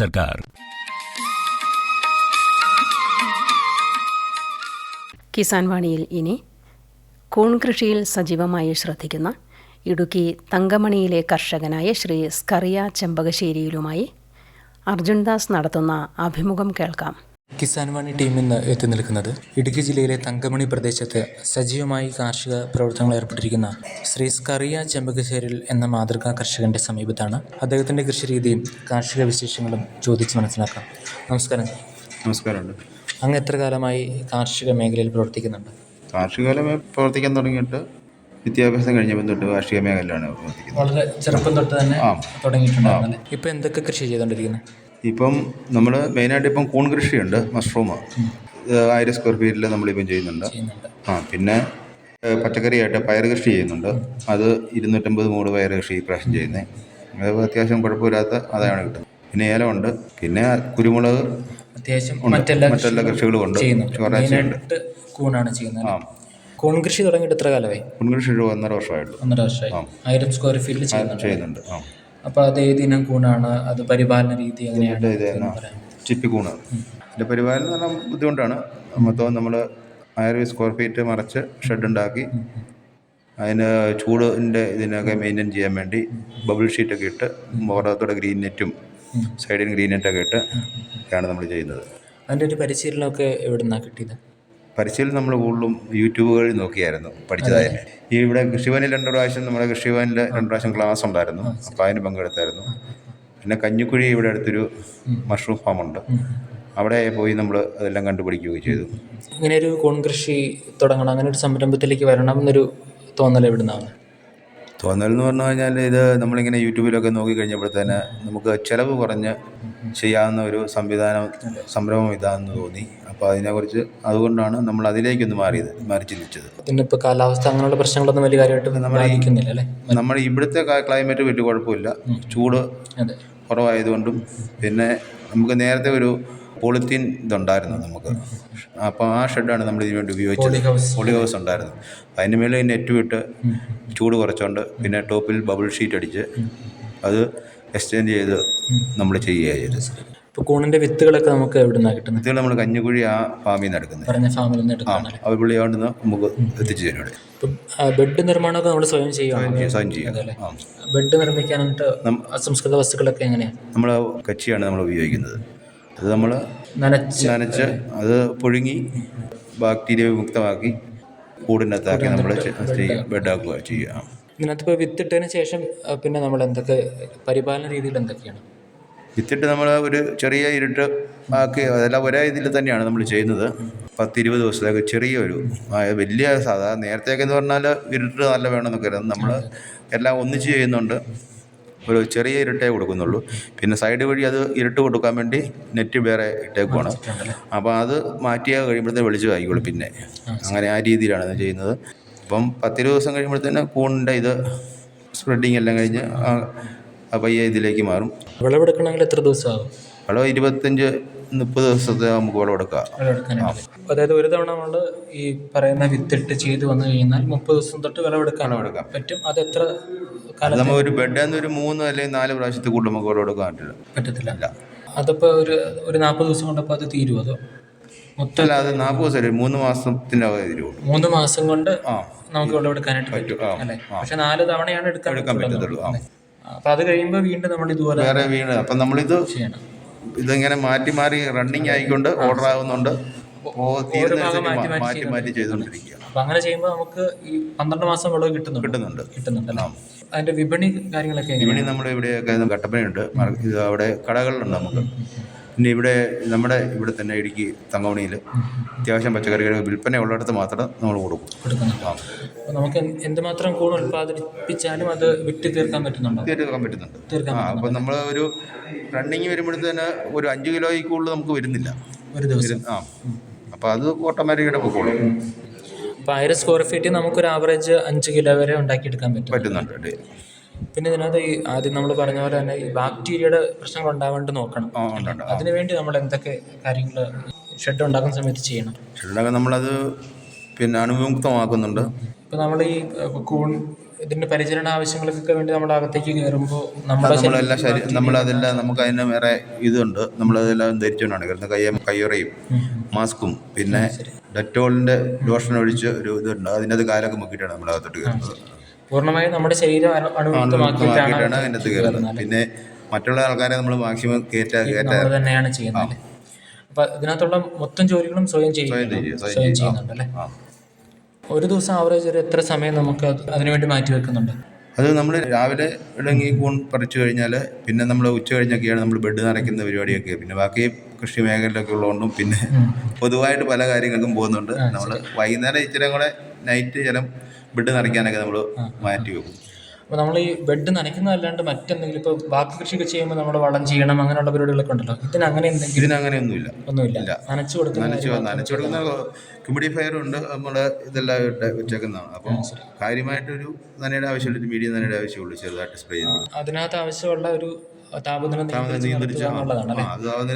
സർക്കാർ കിസാൻ വാണിയിൽ ഇനി കൂൺ കൃഷിയിൽ സജീവമായി ശ്രദ്ധിക്കുന്ന ഇടുക്കി തങ്കമണിയിലെ കർഷകനായ ശ്രീ സ്കറിയ ചെമ്പകശ്ശേരിയിലുമായി അർജുൻദാസ് നടത്തുന്ന അഭിമുഖം കേൾക്കാം. കിസാൻ വാണി ടീം ഇന്ന് എത്തി നിൽക്കുന്നത് ഇടുക്കി ജില്ലയിലെ തങ്കമണി പ്രദേശത്ത് സജീവമായി കാർഷിക പ്രവർത്തനങ്ങൾ ഏർപ്പെട്ടിരിക്കുന്ന ശ്രീ സ്കറിയ ചെമ്പകശ്ശേരിൽ എന്ന മാതൃകാ കർഷകന്റെ സമീപത്താണ് അദ്ദേഹത്തിന്റെ കൃഷിരീതിയും കാർഷിക വിശേഷങ്ങളും ചോദിച്ച് മനസ്സിലാക്കാം. നമസ്കാരം. നമസ്കാരമുണ്ട് അങ്ങ് എത്ര കാലമായി കാർഷിക മേഖലയിൽ പ്രവർത്തിക്കുന്നുണ്ട്? കാർഷിക പ്രവർത്തിക്കാൻ തുടങ്ങിയിട്ട് വിദ്യാഭ്യാസം കഴിഞ്ഞപ്പോൾ തൊട്ട് കാർഷിക മേഖലയിലാണ് പ്രവർത്തിക്കുന്നത്. വളരെ ചെറുപ്പം തൊട്ട് തന്നെ ഇപ്പം എന്തൊക്കെ കൃഷി ചെയ്തുകൊണ്ടിരിക്കുന്നത് ഇപ്പം നമ്മൾ മെയിനായിട്ട് ഇപ്പം കൂൺ കൃഷിയുണ്ട് മഷ്റൂം. ആയിരം സ്ക്വയർ ഫീറ്റിൽ നമ്മളിപ്പം ചെയ്യുന്നുണ്ട്. ആ പിന്നെ പച്ചക്കറിയായിട്ട് പയർ കൃഷി ചെയ്യുന്നുണ്ട്. അത് ഇരുന്നൂറ്റമ്പത് മൂട് പയർ കൃഷി ഇപ്രാവശ്യം ചെയ്യുന്നത് അത് അത്യാവശ്യം കുഴപ്പമില്ലാത്ത അതാണ് കിട്ടുന്നത്. പിന്നെ ഏലമുണ്ട് പിന്നെ കുരുമുളക് അത്യാവശ്യം മറ്റെല്ലാ മറ്റെല്ലാ കൃഷികളും ഉണ്ട്. ചെയ്യുന്നുണ്ട് ചോറാച്ചിയുണ്ട് മെയിനായിട്ട് കൂണാണ് ചെയ്യുന്നത് ആ. കൂൺ കൃഷി തുടങ്ങിയിട്ട് എത്ര കാലമായി? കൂൺ കൃഷി ഒരു ഒന്നര വർഷമായിട്ടുള്ളൂ. ഒന്നര വർഷമായി. ആയിരം സ്ക്വയർ ഫീറ്റിൽ ചെയ്യുന്നുണ്ട് ചെയ്യുന്നുണ്ട്. ആ. അപ്പോൾ അത് ഏതിനം കൂണാണ്? അത് പരിപാലന രീതി എങ്ങനെയാണ് ഇതിന്റെ ഇത് എന്ന് തന്നെ പറയാം. ചിപ്പിക്കൂണ് ഇതിന്റെ പരിപാലനം എന്ന് പറഞ്ഞാൽ ബുദ്ധിമുട്ടാണ്. മൊത്തം നമ്മൾ ആയിരം സ്ക്വയർ ഫീറ്റ് മറച്ച് ഷെഡ് ഉണ്ടാക്കി അതിന് ചൂടിന്റെ ഇതിനൊക്കെ മെയിന്റെയിൻ ചെയ്യാൻ വേണ്ടി ബബിൾ ഷീറ്റൊക്കെ ഇട്ട് പുറത്തോടെ ഗ്രീൻ നെറ്റും സൈഡിൽ ഗ്രീൻ നെറ്റൊക്കെ ഇട്ട് ആണ് നമ്മൾ ചെയ്യുന്നത്. അതിന്റെ ഒരു പരിശീലനമൊക്കെ എവിടെ നിന്നാണ് കിട്ടിയത്? പരിശീലനം നമ്മൾ കൂടുതലും യൂട്യൂബുകളിൽ നോക്കിയായിരുന്നു പഠിച്ചതായിരുന്നു ഈ ഇവിടെ കൃഷിഭവനിൽ രണ്ട് പ്രാവശ്യം നമ്മുടെ കൃഷിഭവനിൽ രണ്ട് പ്രാവശ്യം ക്ലാസ് ഉണ്ടായിരുന്നു. അപ്പോൾ അതിന് പങ്കെടുത്തായിരുന്നു. പിന്നെ കഞ്ഞിക്കുഴി ഇവിടെ അടുത്തൊരു മഷ്റൂം ഫാം ഉണ്ട് അവിടെ പോയി നമ്മൾ അതെല്ലാം കണ്ടുപിടിക്കുകയും ചെയ്തു. ഇങ്ങനെ ഒരു കോൺ കൃഷി തുടങ്ങണം അങ്ങനെ ഒരു സംരംഭത്തിലേക്ക് വരണം എന്നൊരു തോന്നൽ എവിടെ നിന്നാണ് തോന്നൽ എന്ന് പറഞ്ഞു കഴിഞ്ഞാൽ ഇത് നമ്മളിങ്ങനെ യൂട്യൂബിലൊക്കെ നോക്കി കഴിഞ്ഞപ്പോഴത്തേന് നമുക്ക് ചിലവ് കുറഞ്ഞ് ചെയ്യാവുന്ന ഒരു സംവിധാനം സംരംഭം ഇതാണെന്ന് തോന്നി. അപ്പോൾ അതിനെക്കുറിച്ച് അതുകൊണ്ടാണ് നമ്മൾ അതിലേക്കൊന്ന് മാറിയത് മാറി ചിന്തിച്ചത് പിന്നെ ഇപ്പോൾ കാലാവസ്ഥ അങ്ങനെയുള്ള പ്രശ്നങ്ങളൊന്നും വലിയ കാര്യമായിട്ട് നമ്മൾ അല്ലേ? നമ്മുടെ ഇവിടുത്തെ ക്ലൈമറ്റ് വലിയ കുഴപ്പമില്ല. ചൂട് കുറവായതുകൊണ്ടും പിന്നെ നമുക്ക് നേരത്തെ ഒരു പോളിത്തീൻ ഇതുണ്ടായിരുന്നു നമുക്ക്. അപ്പോൾ ആ ഷെഡാണ് നമ്മൾ ഇതിനു വേണ്ടി ഉപയോഗിച്ചത്. Poly house. പോളി ഹൗസ് ഉണ്ടായിരുന്നു. അതിന് മേലെ നെറ്റ് വിട്ട് ചൂട് കുറച്ചുകൊണ്ട് പിന്നെ ടോപ്പിൽ ബബിൾ ഷീറ്റ് അടിച്ച് അത് എക്സ്ചേഞ്ച് ചെയ്ത് നമ്മൾ ചെയ്യുക ചെയ്തത്. ഇപ്പോൾ കൂണിന്റെ വിത്തുകളൊക്കെ നമുക്ക് എവിടെ നിന്നാണ് കിട്ടുന്നത് വിത്തുകൾ നമ്മൾ കഞ്ഞിക്കുഴി ആ ഫാമിൽ നിന്ന് എടുക്കുന്നത് പറഞ്ഞ ഫാമിൽ നിന്ന് എടുക്കുന്നത് പുള്ളി പുള്ളിയോണ്ട് നമുക്ക് എത്തിച്ചു തരും ഇവിടെ ഇപ്പം ബെഡ് നിർമ്മാണമൊക്കെ നമ്മൾ സ്വയം ചെയ്യുകയാണ് സ്വയം ചെയ്യാം ബെഡ് നിർമ്മിക്കാനായിട്ട് അസംസ്കൃത വസ്തുക്കളൊക്കെ എങ്ങനെയാണ് നമ്മൾ കച്ചിയാണ് നമ്മൾ ഉപയോഗിക്കുന്നത്. അത് നമ്മൾ നനച്ച്. നനച്ച് അത്. പുഴുങ്ങി ബാക്ടീരിയ വിമുക്തമാക്കി കൂടിനകത്താക്കി നമ്മൾ ബെഡാക്കുക ചെയ്യുക. ഇതിനകത്ത് ഇപ്പോൾ വിത്തിട്ടതിന് ശേഷം പിന്നെ നമ്മൾ എന്തൊക്കെ പരിപാലന രീതിയിൽ എന്തൊക്കെയാണ്? വിത്തിട്ട് നമ്മൾ ഒരു ചെറിയ ഇരുട്ട് ആക്കി അതെല്ലാം ഒരേ ഇതിൽ തന്നെയാണ് നമ്മൾ ചെയ്യുന്നത്. പത്തിരുപത് ദിവസത്തേക്ക് ചെറിയൊരു വലിയ സാധാരണ നേരത്തെയൊക്കെ എന്ന് പറഞ്ഞാൽ ഇരുട്ട് നല്ല വേണമെന്നൊക്കെ ആയിരുന്നു നമ്മൾ എല്ലാം ഒന്നിച്ച് ചെയ്യുന്നുണ്ട്. ഒരു ചെറിയ ഇരുട്ടേ കൊടുക്കുന്നുള്ളൂ. പിന്നെ സൈഡ് വഴി അത് ഇരുട്ട് കൊടുക്കാൻ വേണ്ടി നെറ്റ് വേറെ ഇട്ടേക്കുവാണ്. അപ്പോൾ അത് മാറ്റിയാൽ കഴിയുമ്പോഴത്തേന് വെളിച്ചമായിക്കോളും പിന്നെ. അങ്ങനെ ആ രീതിയിലാണ് അത് ചെയ്യുന്നത്. അപ്പം പത്തിരുപത് ദിവസം കഴിയുമ്പോഴത്തേന് കൂണിന്റെ ഇത് സ്പ്രെഡിങ് എല്ലാം കഴിഞ്ഞ് പയ്യെ ഇതിലേക്ക് മാറും. വിളവെടുക്കണമെങ്കിൽ എത്ര ദിവസമാകും? വിളവ് ഇരുപത്തഞ്ച് മുപ്പത് ദിവസത്തെ നമുക്ക് വിളവെടുക്കാം. അതായത് ഒരു തവണ നമ്മൾ ഈ പറയുന്ന വിത്തിട്ട് ചെയ്ത് വന്നു കഴിഞ്ഞാൽ മുപ്പത് ദിവസം തൊട്ട് വിളവെടുക്കാൻ വിളവെടുക്കാം. പറ്റും. അത് എത്ര നമ്മൾ ഒരു ബെഡ് ഒരു മൂന്ന് അല്ലെങ്കിൽ നാല് പ്രാവശ്യത്തിൽ കൂടുതൽ നമുക്ക് വിളവെടുക്കാൻ പറ്റില്ല. പറ്റത്തില്ല. അതിപ്പോൾ ഒരു ഒരു നാൽപ്പത് ദിവസം കൊണ്ടപ്പോൾ അത് തീരുമോ അതോ? മൊത്തം അത് നാൽപ്പത് ദിവസം മൂന്ന് മാസത്തിന്റെ അവധി മൂന്ന് മാസം കൊണ്ട് നമുക്ക് വിളവെടുക്കാനായിട്ട് പറ്റും. അല്ലേ? പക്ഷെ നാല് തവണയാണ് എടുക്കാൻ എടുക്കാൻ പറ്റത്തുള്ളൂ. അപ്പൊ അത് കഴിയുമ്പോൾ വീണ്ടും നമ്മൾ ഇതുപോലെ വേറെ വീണ് അപ്പം നമ്മളിത് ചെയ്യണം. ഇതിങ്ങനെ മാറ്റി മാറി റണ്ണിങ് ആയിക്കൊണ്ട് ഓർഡർ ആകുന്നുണ്ട് മാറ്റി മാറ്റി ചെയ്തുകൊണ്ടിരിക്കുക അപ്പൊ അങ്ങനെ ചെയ്യുമ്പോൾ നമുക്ക് ഈ പന്ത്രണ്ട് മാസം വിളവ് കിട്ടുന്നുണ്ട്. കിട്ടുന്നുണ്ട്. കിട്ടുന്നുണ്ട് അതിന്റെ വിപണി കാര്യങ്ങളൊക്കെ? വിപണി നമ്മുടെ ഇവിടെയൊക്കെ കട്ടപ്പനയുണ്ട്. അവിടെ കടകളിലുണ്ട് നമുക്ക്. പിന്നെ ഇവിടെ നമ്മുടെ ഇവിടെ തന്നെ ഇടുക്കി തങ്കമണിയിൽ അത്യാവശ്യം പച്ചക്കറികൾ വിൽപ്പന ഉള്ളിടത്ത് മാത്രം നമ്മൾ കൊടുക്കും. കൊടുക്കുന്നുണ്ട് അപ്പൊ നമുക്ക് എന്ത് എന്തുമാത്രം കൂൺ ഉൽപ്പാദിപ്പിച്ചാലും അത് വിറ്റ് തീർക്കാൻ പറ്റുന്നുണ്ടോ? തീർക്കാൻ പറ്റുന്നുണ്ട്. ആ അപ്പം നമ്മൾ ഒരു റണ്ണിങ് വരുമ്പോഴത്തേന് ഒരു അഞ്ച് കിലോയിൽ കൂടുതൽ നമുക്ക് വരുന്നില്ല. ഒരു ദിവസം. ആ. അപ്പം അത് ഓട്ടോമാറ്റിക്കായിട്ട് പൊക്കോളും. അപ്പോൾ ആയിരം സ്ക്വയർ ഫീറ്റ് നമുക്കൊരു ആവറേജ് അഞ്ച് കിലോ വരെ ഉണ്ടാക്കിയെടുക്കാൻ പറ്റും. പറ്റുന്നുണ്ട്. പിന്നെ ഇതിനകത്ത് ഈ ആദ്യം നമ്മൾ പറഞ്ഞ പോലെ തന്നെ ഈ ബാക്ടീരിയയുടെ പ്രശ്നങ്ങൾ ഉണ്ടാവാണ്ട് നോക്കണം. ആ. അതിനുവേണ്ടി നമ്മൾ എന്തൊക്കെ കാര്യങ്ങൾ ഷെഡ് ഉണ്ടാക്കുന്ന സമയത്ത് ചെയ്യണം? ചെറുതാകെ നമ്മളത് പിന്നെ അണുവിമുക്തമാക്കുന്നുണ്ട്. ഇപ്പൊ നമ്മൾ ഈ കൂൺ ഇതിന്റെ പരിചരണ ആവശ്യങ്ങൾക്കൊക്കെ വേണ്ടി നമ്മൾ അകത്തേക്ക് കയറുമ്പോൾ നമ്മളെല്ലാം ശരി നമ്മളതെല്ലാം നമുക്ക് അതിന് വേറെ ഇതുണ്ട്. നമ്മളതെല്ലാം ധരിച്ചുകൊണ്ടാണ് കയറുന്നത്. കയ്യ കയ്യുറയും മാസ്കും പിന്നെ ഡെറ്റോളിന്റെ ലോഷൻ ഒഴിച്ച് ഒരു ഇതുണ്ട്. അതിനകത്ത് കാലൊക്കെ മുക്കിയിട്ടാണ് നമ്മളകത്തോട്ട് കയറുന്നത്. പൂർണമായും നമ്മുടെ ശരീരം അണു- അണുവിമുക്തമാക്കിയിട്ടാണ് അണുവിമുക്തമാക്കിയിട്ടാണ് അതിനകത്ത് കയറുന്നത് പിന്നെ മറ്റുള്ള ആൾക്കാരെ നമ്മൾ മാക്സിമം തന്നെയാണ് ചെയ്യുന്നത്. അപ്പൊ ഇതിനകത്തുള്ള മൊത്തം ജോലികളും സ്വയം ചെയ്യും. സ്വയം ചെയ്യും, സ്വയം സ്വയം ചെയ്യും. ചെയ്യുന്നുണ്ട് അല്ലേ ഒരു ദിവസം ആവറേജ് ഒരു എത്ര സമയം നമുക്ക് അത് അതിനുവേണ്ടി മാറ്റി വെക്കുന്നുണ്ട്? അത് നമ്മൾ രാവിലെ ഇടങ്ങി കൂൺ പറിച്ചു കഴിഞ്ഞാൽ പിന്നെ നമ്മൾ ഉച്ച കഴിഞ്ഞൊക്കെയാണ് നമ്മൾ ബെഡ് നിറയ്ക്കുന്ന പരിപാടിയൊക്കെ. പിന്നെ ബാക്കി കൃഷി മേഖലയിലൊക്കെ ഉള്ളതുകൊണ്ടും പിന്നെ പൊതുവായിട്ട് പല കാര്യങ്ങൾക്കും പോകുന്നുണ്ട്. നമ്മൾ വൈകുന്നേരം ഇച്ചിരി കൂടെ നൈറ്റ് ചിലം ബെഡ് നിറയ്ക്കാനൊക്കെ നമ്മൾ മാറ്റി വെക്കും. അപ്പോൾ നമ്മൾ ഈ ബെഡ് നനയ്ക്കുന്നതല്ലാണ്ട് മറ്റെന്തെങ്കിലും ഇപ്പോൾ ബാക്കി കൃഷിയൊക്കെ ചെയ്യുമ്പോൾ നമ്മൾ വളം ചെയ്യണം അങ്ങനെയുള്ള പരിപാടികളൊക്കെ ഉണ്ടല്ലോ. ഇതിന് അങ്ങനെ എന്തെങ്കിലും ഇതിന് അങ്ങനെ ഒന്നുമില്ല. ഒന്നുമില്ല നനച്ചു കൊടുക്കുന്ന നനച്ചു നനച്ചു കൊടുക്കുന്ന ഹ്യൂമിഡിഫയർ ഉണ്ട്. നമ്മുടെ ഇതെല്ലാം ഇട്ട് വെച്ചേക്കുന്നതാണ്. അപ്പം കാര്യമായിട്ടൊരു നനയുടെ ആവശ്യമില്ല മീഡിയം നനയുടെ ആവശ്യമുള്ളൂ. ചെറുതായിട്ട് സ്പ്രേ ചെയ്യുന്നത് അതിനകത്ത് ആവശ്യമുള്ള ഒരു താപനില നിയന്ത്രിച്ച്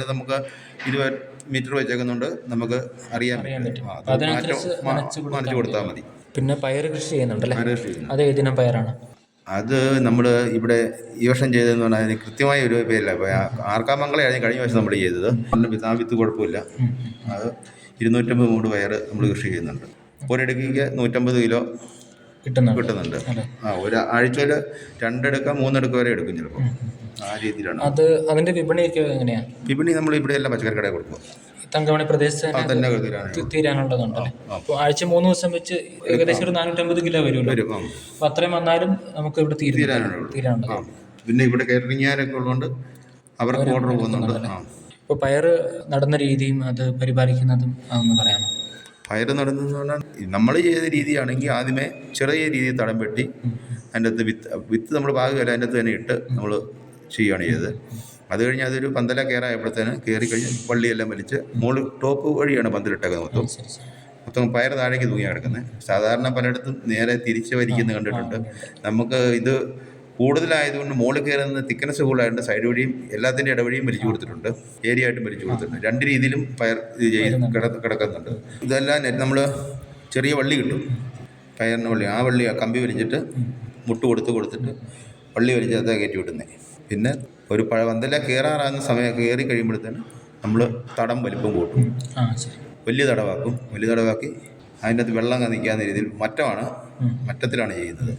നമുക്ക് ഇരുപത് മീറ്റർ വെച്ചേക്കുന്നുണ്ട്. നമുക്ക് അറിയാൻ പറ്റും. മാറ്റം- കൊടുത്താൽ മതി. പിന്നെ പയർ കൃഷി ചെയ്യുന്നുണ്ടല്ലേ? കൃഷി ചെയ്യുന്നു. അത് ഏതിനം പയറാണ്? അത് നമ്മൾ ഇവിടെ ഈ വർഷം ചെയ്തതെന്ന് പറഞ്ഞാൽ അതിന് കൃത്യമായ ഒരു പേരില്ല. ആർക്കാമംഗളയായിരുന്നു കഴിഞ്ഞ വർഷം നമ്മൾ ചെയ്തത്. അതിന് വിത്ത് ആ വിത്ത് കുഴപ്പമില്ല അത് ഇരുന്നൂറ്റമ്പത് മൂട് പയർ നമ്മൾ കൃഷി ചെയ്യുന്നുണ്ട്. ഒരിടയ്ക്ക് നൂറ്റമ്പത് കിലോ കിട്ടുന്നുണ്ട്. കിട്ടുന്നുണ്ട്. ആ ഒരു ആഴ്ചയിൽ രണ്ടെടുക്ക മൂന്നെടുക്ക വരെ എടുക്കും ചിലപ്പോൾ. ആ രീതിയിലാണ്. അത് അതിന്റെ വിപണിയൊക്കെ എങ്ങനെയാ? വിപണി നമ്മൾ ഇവിടെ എല്ലാം പച്ചക്കറി കടയിൽ കൊടുക്കും. തങ്കമണി പ്രദേശത്ത് തീരാനുള്ളതുണ്ടല്ലേ അപ്പോൾ ആഴ്ച മൂന്ന് ദിവസം വെച്ച് ഏകദേശം ഒരു നാനൂറ്റമ്പത് കിലോ വരുമല്ലോ. അപ്പോൾ അത്രയും വന്നാലും നമുക്ക് ഇവിടെ തീരാനുണ്ട്. പിന്നെ ഇവിടെ കാറ്ററിംഗുകാരൊക്കെ ഉള്ളതുകൊണ്ട് അവർക്ക് ഓർഡർ പോകുന്നുണ്ട്. ഇപ്പൊ ഇപ്പോൾ പയർ നടന്ന രീതിയും അത് പരിപാലിക്കുന്നതും അതൊന്ന് പറയാമോ? പയർ നടുന്നതെന്ന് പറഞ്ഞാൽ നമ്മൾ ചെയ്ത രീതിയാണെങ്കിൽ ആദ്യമേ ചെറിയ രീതിയിൽ തടം വെട്ടി അതിന്റെ അകത്ത് വിത്ത് വിത്ത് നമ്മൾ പാകുകയല്ല അതിന്റെ അകത്ത് തന്നെ ഇട്ട് നമ്മൾ ചെയ്യുകയാണ് ചെയ്തത്. അത് കഴിഞ്ഞ് അതൊരു പന്തല കയറായപ്പോഴത്തേന് കയറി കഴിഞ്ഞ് വള്ളിയെല്ലാം വലിച്ച് മുകളിൽ ടോപ്പ് വഴിയാണ് പന്തലിട്ടേക്കുന്നത് മൊത്തം. മൊത്തം പയർ താഴേക്ക് തൂങ്ങി കിടക്കുന്നത് സാധാരണ പലയിടത്തും നേരെ തിരിച്ച് വലിക്കുന്നത് കണ്ടിട്ടുണ്ട്. നമുക്ക് ഇത് കൂടുതലായതുകൊണ്ട് മുകളിൽ കയറുന്ന തിക്കനസ് കൂടുതലായതുകൊണ്ട് സൈഡ് വഴിയും എല്ലാത്തിന്റെ ഇടവഴിയും വലിച്ചു കൊടുത്തിട്ടുണ്ട്. ഏരിയ ആയിട്ടും വലിച്ചു കൊടുത്തിട്ടുണ്ട്. രണ്ട് രീതിയിലും പയർ ഇത് ചെയ്ത് കിട കിടക്കുന്നുണ്ട്. ഇതെല്ലാം നമ്മൾ ചെറിയ വള്ളി കിട്ടും. പയറിന് വള്ളി. ആ വള്ളി കമ്പി വലിച്ചിട്ട് മുട്ട് കൊടുത്ത് കൊടുത്തിട്ട് വള്ളി വലിച്ച് അത് കയറ്റി വിടുന്നത് പിന്നെ ഒരു പഴ പന്തല കയറാറാകുന്ന സമയം കയറി കഴിയുമ്പോഴത്തേന് നമ്മൾ തടം വലിപ്പം കൂട്ടും. വലിയ തടവാക്കും. വലിയ തടവാക്കി അതിന്റെ അകത്ത് വെള്ളം നിൽക്കാവുന്ന രീതിയിൽ മറ്റമാണ് മറ്റത്തിലാണ് ചെയ്യുന്നത്.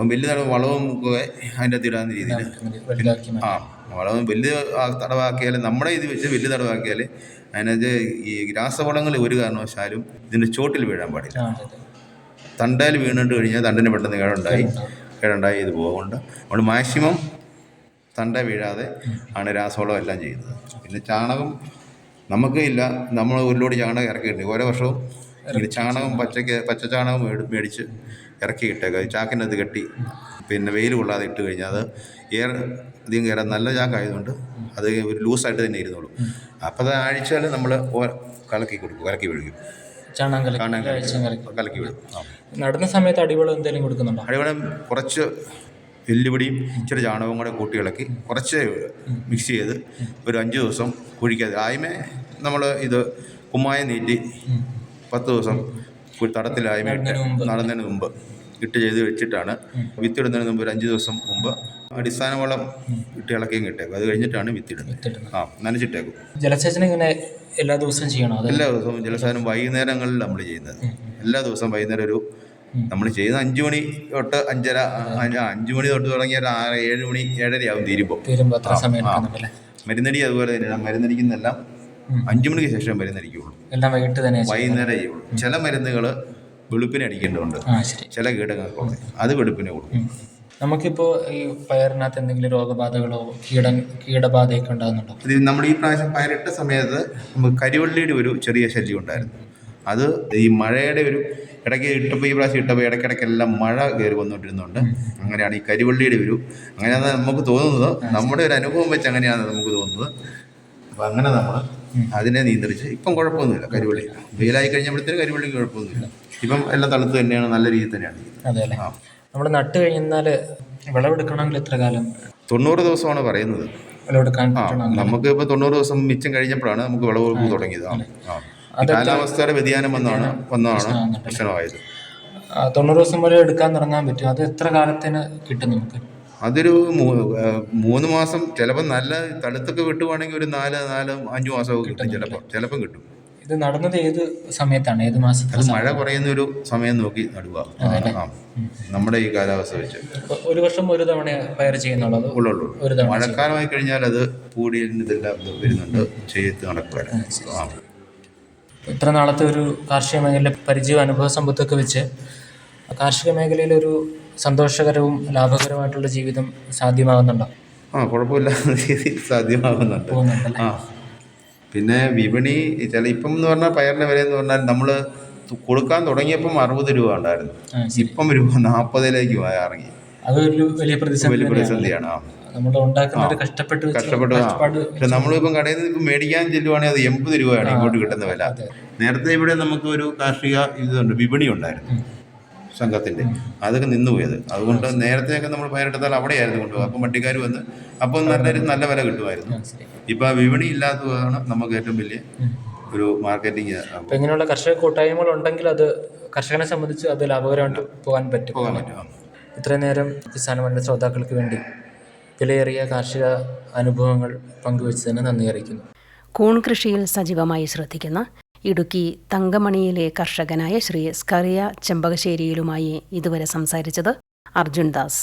അപ്പം വലിയ തടവ് വളവും ഒക്കെ അതിന്റെ അകത്ത് ഇടാവുന്ന രീതിയിൽ. ആ വളവും വലിയ തടവാക്കിയാൽ നമ്മുടെ ഇത് വെച്ച് വലിയ തടവാക്കിയാൽ അതിനകത്ത് ഈ രാസവളങ്ങൾ ഒരു കാരണവശാലും ഇതിന്റെ ചോട്ടിൽ വീഴാൻ പാടില്ല. തണ്ടയിൽ വീണിട്ട് കഴിഞ്ഞാൽ തണ്ടിന് പെട്ടെന്ന് കേടുണ്ടായി. കേടുണ്ടായി ഇത് പോകുന്നുണ്ട്. അതുകൊണ്ട് മാക്സിമം തണ്ട വീഴാതെ ആണ് രാസവളം എല്ലാം ചെയ്യുന്നത്. പിന്നെ ചാണകം നമുക്ക് ഇല്ല. നമ്മൾ ഒരു ലോഡ് ചാണകം ഇറക്കിയിട്ടുണ്ട്. ഓരോ വർഷവും ചാണകം പച്ചക്ക് പച്ച ചാണകം മേടി- മേടിച്ച് ഇറക്കി ഇട്ടേക്കുക ചാക്കിനകത്ത് കെട്ടി. പിന്നെ വെയിൽ കൊള്ളാതെ ഇട്ട് കഴിഞ്ഞാൽ അത് ഏറെ അധികം കയറാൻ നല്ല ചാക്കായതുകൊണ്ട് അത് ഒരു ലൂസായിട്ട് തന്നെ ഇരുന്നോളും. അപ്പോൾ അത് ആഴ്ചയിൽ നമ്മൾ കലക്കി കൊടുക്കും കലക്കി വിഴിക്കും കലക്കി വിടും നടന്ന നടുന്ന സമയത്ത് അടിവളം എന്തെങ്കിലും കൊടുക്കുന്നുണ്ടോ? അടിവളം കുറച്ച് എല്ലുപൊടിയും ഇച്ചിരി ചാണകവും കൂടെ കൂട്ടി ഇളക്കി കുറച്ച് മിക്സ് ചെയ്ത് ഒരു അഞ്ച് ദിവസം കുഴിക്കാതെ. ആദ്യമേ നമ്മൾ ഇത് കുമ്മായം നീറ്റി പത്ത് ദിവസം തടത്തിലായ്മ ഇട്ട് നടന്നതിന് മുമ്പ്. ഇട്ട് ചെയ്ത് വെച്ചിട്ടാണ് വിത്തിടുന്നതിന് മുമ്പ് ഒരു അഞ്ച് ദിവസം മുമ്പ് അടിസ്ഥാന വളം ഇട്ട് ഇളക്കിയും കിട്ടേക്കും അത് കഴിഞ്ഞിട്ടാണ് വിത്തിടുന്നത്. ആ നനച്ചിട്ടേക്കും. ജലസേചനം ഇങ്ങനെ എല്ലാ ദിവസവും ചെയ്യണം? എല്ലാ ദിവസവും ജലസേചനം വൈകുന്നേരങ്ങളിൽ നമ്മൾ ചെയ്യുന്നത്. എല്ലാ ദിവസവും വൈകുന്നേരം ഒരു നമ്മൾ ചെയ്യുന്ന അഞ്ചു മണി തൊട്ട് അഞ്ചര അഞ്ചു മണി തൊട്ട് തുടങ്ങിയ ഒരു ആറ് ഏഴ് മണി ഏഴരയാവും തീരുമ്പോൾ മരുന്നടി അതുപോലെ തന്നെയാണ് മരുന്നടിക്കുന്നെല്ലാം അഞ്ചു മണിക്ക് ശേഷം മരുന്നടിക്കുള്ളൂ എല്ലാം വൈകിട്ട് തന്നെ വൈകുന്നേരം ചെയ്യുള്ളൂ. ചില മരുന്നുകൾ വെളുപ്പിനെ അടിക്കേണ്ടതുണ്ട്. ചില കീടങ്ങൾക്കുള്ളത് അത് വെളുപ്പിനെ കൊടുക്കും. നമുക്കിപ്പോൾ ഈ പയറിനകത്ത് എന്തെങ്കിലും രോഗബാധകളോ കീട കീടബാധയൊക്കെ ഉണ്ടാകുന്നുണ്ടോ? ഇത് നമ്മൾ ഈ പ്രാവശ്യം പയറിട്ട സമയത്ത് നമുക്ക് കരിവള്ളിയുടെ ഒരു ചെറിയ ശല്യം ഉണ്ടായിരുന്നു. അത് ഈ മഴയുടെ ഒരു ഇടയ്ക്ക് ഇട്ടപ്പോൾ ഈ പ്രാവശ്യം ഇട്ടപ്പോൾ ഇടയ്ക്കിടയ്ക്കെല്ലാം മഴ കയറി വന്നുകൊണ്ടിരുന്നുണ്ട്. അങ്ങനെയാണ് ഈ കരിവള്ളിയുടെ ഒരു അങ്ങനെയാണ് നമുക്ക് തോന്നുന്നത്. നമ്മുടെ ഒരു അനുഭവം വെച്ച് അങ്ങനെയാണ് നമുക്ക് തോന്നുന്നത്. അപ്പം അങ്ങനെ നമ്മൾ അതിനെ നിയന്ത്രിച്ച് ഇപ്പം കുഴപ്പമൊന്നുമില്ല കരിവള്ളി. വെയിലായി കഴിഞ്ഞപ്പോഴത്തേന് കരിവള്ളിക്ക് കുഴപ്പമൊന്നുമില്ല. ഇപ്പം എല്ലാം തണുത്ത് തന്നെയാണ് നല്ല രീതിയിൽ തന്നെയാണ്. അതെ അല്ലേ? നമ്മൾ നട്ട് കഴിഞ്ഞാൽ വിളവെടുക്കണമെങ്കിൽ എത്ര കാലം? തൊണ്ണൂറ് ദിവസമാണ് പറയുന്നത്. വിളവെടുക്കാൻ നമുക്ക് ഇപ്പോൾ തൊണ്ണൂറ് ദിവസം മിച്ചം കഴിഞ്ഞപ്പോഴാണ് നമുക്ക് വിളവെടുപ്പ് തുടങ്ങിയത്. കാലാവസ്ഥയുടെ വ്യതിയാനം വന്നാണ് വന്നതാണ് പ്രശ്നമായത്. തൊണ്ണൂറ് ദിവസം വരെ എടുക്കാൻ തുടങ്ങാൻ പറ്റും അത് എത്ര കാലത്തിന് കിട്ടും നമുക്ക്? അതൊരു മൂന്ന് മാസം ചിലപ്പോൾ നല്ല തണുത്തൊക്കെ കിട്ടുവാണെങ്കിൽ ഒരു നാല് നാല് അഞ്ച് മാസമൊക്കെ കിട്ടും ചിലപ്പോൾ ചിലപ്പം. കിട്ടും. ഇത് നടന്നത് ഏത് സമയത്താണ്? ഏത് മാസത്തിൽ അത് മഴ കുറയുന്ന ഒരു സമയം നോക്കി നടുക. നമ്മുടെ ഈ കാലാവസ്ഥ വെച്ച്. ഒരു വർഷം ഒരു തവണ പയർ ചെയ്യുന്നുള്ളത് ഉള്ളൂ മഴക്കാലമായി കഴിഞ്ഞാൽ അത് പൂടിയതിന് ഇതെല്ലാം ഇത് വരുന്നുണ്ട്. ചെയ്ത് നടക്കുക ഇത്ര നാളത്തെ ഒരു കാർഷിക മേഖലയിലെ പരിചയം അനുഭവ സമ്പത്തൊക്കെ വെച്ച് കാർഷിക മേഖലയിൽ ഒരു സന്തോഷകരവും ലാഭകരമായിട്ടുള്ള ജീവിതം സാധ്യമാകുന്നുണ്ടോ? ആ കുഴപ്പമില്ലാത്ത രീതിയിൽ സാധ്യമാകുന്നുണ്ട് ആ. പിന്നെ വിപണി ചില ഇപ്പം എന്ന് പറഞ്ഞാൽ പയറിന്റെ വില എന്ന് പറഞ്ഞാൽ നമ്മൾ കൊടുക്കാൻ തുടങ്ങിയപ്പം അറുപത് രൂപ ഉണ്ടായിരുന്നു. ഇപ്പം രൂപ നാൽപ്പതിലേക്ക് ഇറങ്ങി. അതൊരു വലിയ. പ്രതിസന്ധിയാണ്. ആ. കഷ്ടപ്പെട്ട് നമ്മളിപ്പം കടയിൽ നിന്ന് ഇപ്പം മേടിക്കാൻ ചെല്ലുവാണെങ്കിൽ അത് എൺപത് രൂപയാണ് ഇങ്ങോട്ട് കിട്ടുന്ന വില. നേരത്തെ ഇവിടെ നമുക്ക് ഒരു കാർഷിക ഇതുണ്ട് വിപണി ഉണ്ടായിരുന്നു. സംഘത്തിന്റെ. അതൊക്കെ നിന്നുപോയത് അതുകൊണ്ട് നേരത്തെയൊക്കെ നമ്മൾ പയറെടുത്താൽ അവിടെയായിരുന്നു കൊണ്ടുപോകുക. അപ്പം വണ്ടിക്കാർ വന്ന് അപ്പം നല്ലൊരു നല്ല വില കിട്ടുമായിരുന്നു. ഇപ്പം ആ വിപണി ഇല്ലാത്തതാണ് നമുക്ക് ഏറ്റവും വലിയ ഒരു മാർക്കറ്റിംഗ് ഇങ്ങനെയുള്ള കർഷക കൂട്ടായ്മകൾ ഉണ്ടെങ്കിൽ അത് കർഷകനെ സംബന്ധിച്ച് അത് ലാഭകരമായിട്ട് പോകാൻ പറ്റും. പോകാൻ പറ്റും ഇത്രയും നേരം കിസാൻ മണ്ഡല ശ്രോതാക്കൾക്ക് വേണ്ടി വിലയേറിയ കാർഷിക അനുഭവങ്ങൾ പങ്കുവച്ചതിന് നന്ദി അറിയിക്കുന്നു. കൂൺ കൃഷിയിൽ സജീവമായി ശ്രദ്ധിക്കുന്ന ഇടുക്കി തങ്കമണിയിലെ കർഷകനായ ശ്രീ സ്കറിയ ചെമ്പകശ്ശേരിയിലുമായി ഇതുവരെ സംസാരിച്ചത് അർജുൻ ദാസ്.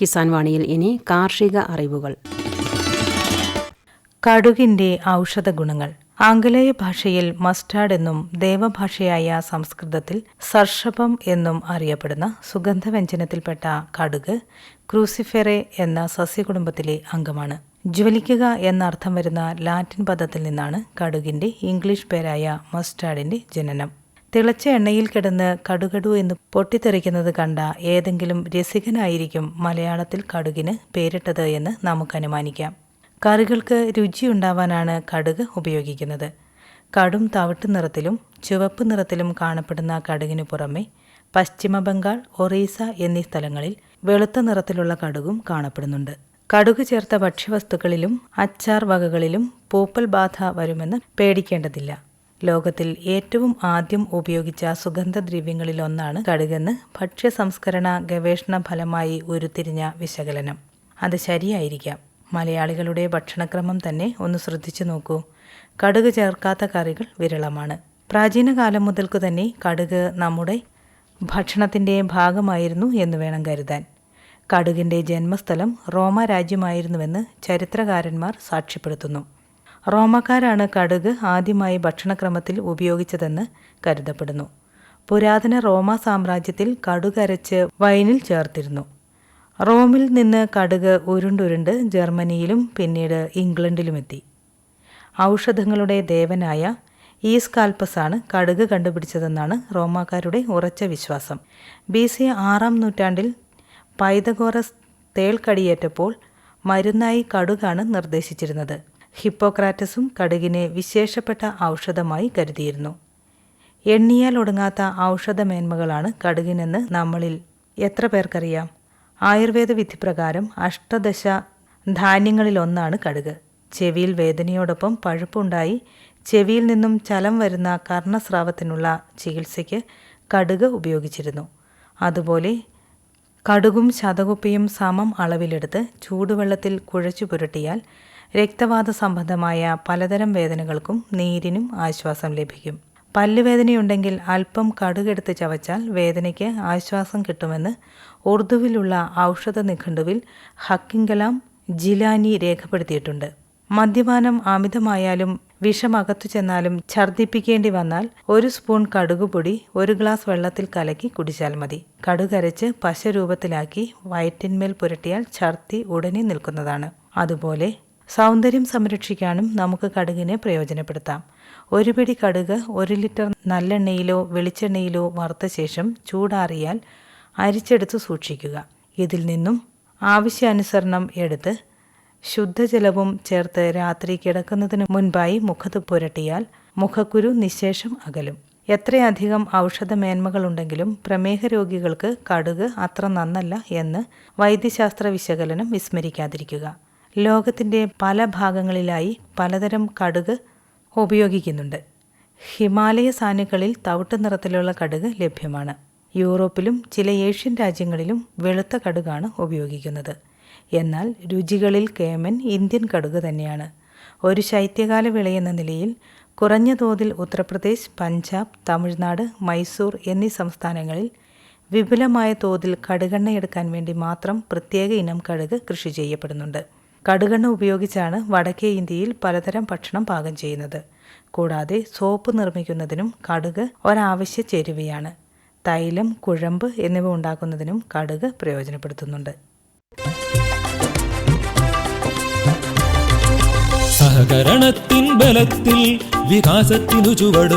കിസാൻ വാണിയിൽ ഇനി കാർഷിക അറിവുകൾ. കടുകിന്റെ ഔഷധ ഗുണങ്ങൾ. ആംഗലേയ ഭാഷയിൽ മസ്റ്റാർഡ് എന്നും ദേവഭാഷയായ സംസ്കൃതത്തിൽ സർഷഭം എന്നും അറിയപ്പെടുന്ന സുഗന്ധവ്യഞ്ജനത്തിൽപ്പെട്ട കടുക് ക്രൂസിഫെറെ എന്ന സസ്യകുടുംബത്തിലെ അംഗമാണ്. ജ്വലിക്കുക എന്നർത്ഥം വരുന്ന ലാറ്റിൻ പദത്തിൽ നിന്നാണ് കടുകിന്റെ ഇംഗ്ലീഷ് പേരായ മസ്റ്റാർഡിന്റെ ജനനം. തിളച്ച എണ്ണയിൽ കിടന്ന് കടുകടു എന്ന് പൊട്ടിത്തെറിക്കുന്നത് കണ്ട ഏതെങ്കിലും രസികനായിരിക്കും മലയാളത്തിൽ കടുകിന് പേരിട്ടത് എന്ന് നമുക്ക് അനുമാനിക്കാം കറികൾക്ക് രുചിയുണ്ടാവാനാണ് കടുക് ഉപയോഗിക്കുന്നത്. കടും തവിട്ട് നിറത്തിലും ചുവപ്പ് നിറത്തിലും കാണപ്പെടുന്ന കടുകിനു പുറമെ പശ്ചിമ ബംഗാൾ ഒറീസ എന്നീ സ്ഥലങ്ങളിൽ വെളുത്ത നിറത്തിലുള്ള കടുകും കാണപ്പെടുന്നുണ്ട്. കടുക് ചേർത്ത ഭക്ഷ്യവസ്തുക്കളിലും അച്ചാർ വകകളിലും പൂപ്പൽ ബാധ വരുമെന്ന് പേടിക്കേണ്ടതില്ല. ലോകത്തിൽ ഏറ്റവും ആദ്യം ഉപയോഗിച്ച സുഗന്ധദ്രവ്യങ്ങളിലൊന്നാണ് കടുകെന്ന് ഭക്ഷ്യ സംസ്കരണ ഗവേഷണ ഫലമായി ഉരുത്തിരിഞ്ഞ വിശകലനം. അത് ശരിയായിരിക്കാം. മലയാളികളുടെ ഭക്ഷണക്രമം തന്നെ ഒന്ന് ശ്രദ്ധിച്ചു നോക്കൂ. കടുക് ചേർക്കാത്ത കറികൾ വിരളമാണ്. പ്രാചീന കാലം മുതൽക്കു തന്നെ കടുക് നമ്മുടെ ഭക്ഷണത്തിന്റെ ഭാഗമായിരുന്നു എന്ന് വേണം കരുതാൻ. കടുകിന്റെ ജന്മസ്ഥലം റോമ രാജ്യമായിരുന്നുവെന്ന് ചരിത്രകാരന്മാർ സാക്ഷ്യപ്പെടുത്തുന്നു. റോമക്കാരാണ് കടുക് ആദ്യമായി ഭക്ഷണക്രമത്തിൽ ഉപയോഗിച്ചതെന്ന് കരുതപ്പെടുന്നു. പുരാതന റോമ സാമ്രാജ്യത്തിൽ കടുകരച്ച് വൈനിൽ ചേർത്തിരുന്നു. റോമിൽ നിന്ന് കടുക് ഉരുണ്ടുരുണ്ട് ജർമ്മനിയിലും പിന്നീട് ഇംഗ്ലണ്ടിലുമെത്തി. ഔഷധങ്ങളുടെ ദേവനായ ഈസ്കാൽപ്പസാണ് കടുക് കണ്ടുപിടിച്ചതെന്നാണ് റോമാക്കാരുടെ ഉറച്ച വിശ്വാസം. ബി സി ആറാം നൂറ്റാണ്ടിൽ പൈതഗോറസ് തേൾക്കടിയേറ്റപ്പോൾ മരുന്നായി കടുകാണ് നിർദ്ദേശിച്ചിരുന്നത്. ഹിപ്പോക്രാറ്റസും കടുകിനെ വിശേഷപ്പെട്ട ഔഷധമായി കരുതിയിരുന്നു. എണ്ണിയാൽ ഒടുങ്ങാത്ത ഔഷധമേന്മകളാണ് കടുകിനെന്ന് നമ്മളിൽ എത്ര പേർക്കറിയാം? ആയുർവേദ വിധിപ്രകാരം അഷ്ടദശ ധാന്യങ്ങളിലൊന്നാണ് കടുക്. ചെവിയിൽ വേദനയോടൊപ്പം പഴുപ്പുണ്ടായി ചെവിയിൽ നിന്നും ചലം വരുന്ന കർണസ്രാവത്തിനുള്ള ചികിത്സയ്ക്ക് കടുക് ഉപയോഗിച്ചിരുന്നു. അതുപോലെ കടുകും ശതകുപ്പിയും സമം അളവിലെടുത്ത് ചൂടുവെള്ളത്തിൽ കുഴച്ചു പുരട്ടിയാൽ രക്തവാത സംബന്ധമായ പലതരം വേദനകൾക്കും നീരിനും ആശ്വാസം ലഭിക്കും. പല്ലുവേദനയുണ്ടെങ്കിൽ അല്പം കടുകെടുത്ത് ചവച്ചാൽ വേദനയ്ക്ക് ആശ്വാസം കിട്ടുമെന്ന് ഉറുദുവിലുള്ള ഔഷധ നിഘണ്ടുവിൽ ഹക്കിംഗലാം ജിലാനി രേഖപ്പെടുത്തിയിട്ടുണ്ട്. മദ്യപാനം അമിതമായാലും വിഷമകത്തു ചെന്നാലും ഛർദ്ദിപ്പിക്കേണ്ടി വന്നാൽ ഒരു സ്പൂൺ കടുകുപൊടി ഒരു ഗ്ലാസ് വെള്ളത്തിൽ കലക്കി കുടിച്ചാൽ മതി. കടുകരച്ച് പശ രൂപത്തിലാക്കി വയറ്റിന്മേൽ പുരട്ടിയാൽ ഛർദ്ദി ഉടനെ നിൽക്കുന്നതാണ്. അതുപോലെ സൗന്ദര്യം സംരക്ഷിക്കാനും നമുക്ക് കടുകിനെ പ്രയോജനപ്പെടുത്താം. ഒരു പിടി കടുക് ഒരു ലിറ്റർ നല്ലെണ്ണയിലോ വെളിച്ചെണ്ണയിലോ വറുത്ത ശേഷം ചൂടാറിയാൽ അരിച്ചെടുത്ത് സൂക്ഷിക്കുക. ഇതിൽ നിന്നും ആവശ്യാനുസരണം എടുത്ത് ശുദ്ധജലവും ചേർത്ത് രാത്രി കിടക്കുന്നതിന് മുൻപായി മുഖത്ത് പുരട്ടിയാൽ മുഖക്കുരു നിശേഷം അകലും. എത്രയധികം ഔഷധമേന്മകളുണ്ടെങ്കിലും പ്രമേഹ രോഗികൾക്ക് കടുക് അത്ര നന്നല്ല എന്ന് വൈദ്യശാസ്ത്ര വിശകലനം വിസ്മരിക്കാതിരിക്കുക. ലോകത്തിന്റെ പല ഭാഗങ്ങളിലായി പലതരം കടുക് ഉപയോഗിക്കുന്നുണ്ട്. ഹിമാലയ സാനുകളിൽ തവിട്ട് നിറത്തിലുള്ള കടുക് ലഭ്യമാണ്. യൂറോപ്പിലും ചില ഏഷ്യൻ രാജ്യങ്ങളിലും വെളുത്ത കടുകാണ് ഉപയോഗിക്കുന്നത്. എന്നാൽ രുചികളിൽ കേമൻ ഇന്ത്യൻ കടുക് തന്നെയാണ്. ഒരു ശൈത്യകാല വിളയെന്ന നിലയിൽ കുറഞ്ഞ തോതിൽ ഉത്തർപ്രദേശ് പഞ്ചാബ് തമിഴ്നാട് മൈസൂർ എന്നീ സംസ്ഥാനങ്ങളിൽ വിപുലമായ തോതിൽ കടുകെണ്ണയെടുക്കാൻ വേണ്ടി മാത്രം പ്രത്യേക ഇനം കടുക് കൃഷി ചെയ്യപ്പെടുന്നുണ്ട്. കടുകെണ്ണ ഉപയോഗിച്ചാണ് വടക്കേ ഇന്ത്യയിൽ പലതരം ഭക്ഷണം പാകം ചെയ്യുന്നത്. കൂടാതെ സോപ്പ് നിർമ്മിക്കുന്നതിനും കടുക് ഒരാവശ്യ ചേരുവയാണ്. തൈലം കുഴമ്പ് എന്നിവ ഉണ്ടാക്കുന്നതിനും കടുക് പ്രയോജനപ്പെടുത്തുന്നുണ്ട്. സഹകരണത്തിൻ ബലത്തിൽ വികാസത്തിനു ചുവട്